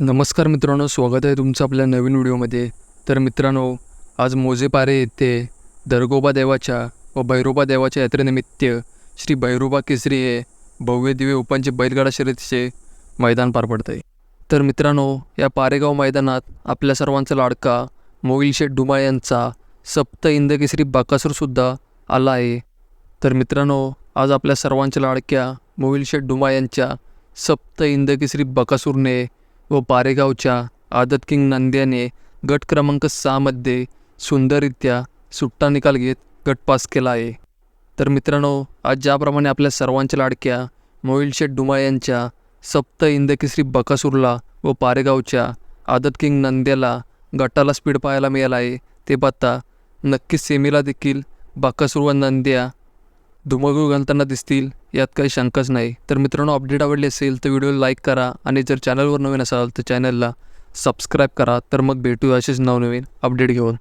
नमस्कार मित्रांनो स्वागत आहे तुमचं आपल्या नवीन व्हिडिओमध्ये. तर मित्रांनो आज मोजेपारे येथे दरगोबा देवाच्या व भैरोबा देवाच्या यात्रेनिमित्त श्री भैरोबा केसरी हे भव्य दिव्य उपांचे बैलगाडा शर्यतीचे मैदान पार पडतं आहे. तर मित्रांनो या पारेगाव मैदानात आपल्या सर्वांचा लाडका मोईल शेठ डुमाळ यांचा सप्त इंदकेसरी बाकासूरसुद्धा आला आहे. तर मित्रांनो आज आपल्या सर्वांच्या लाडक्या मोईल शेठ डुमाळ यांच्या सप्त इंदकेसरी बकासूरने व पारेगावच्या आदत किंग नांद्याने गट क्रमांक सहामध्ये सुंदररित्या सुट्टा निकाल घेत गट पास केला आहे. तर मित्रांनो आज ज्याप्रमाणे आपल्या सर्वांच्या लाडक्या मोईल डुमाळ यांच्या सप्त इंदकेसरी बकासूरला व पारेगावच्या आदत किंग नंद्याला गटाला स्पीड पाहायला मिळाला आहे ते पाहता नक्कीच सेमीला देखील बकासूर व नंद्या धुमाकूळ घालताना दिसतील यात काही शंकाच नाही. तर मित्रांनो अपडेट आवडली असेल तर व्हिडिओ लाईक करा आणि जर चॅनलवर नवीन असाल तर चॅनलला सबस्क्राईब करा. तर मग भेटू असेच नवनवीन अपडेट घेऊन.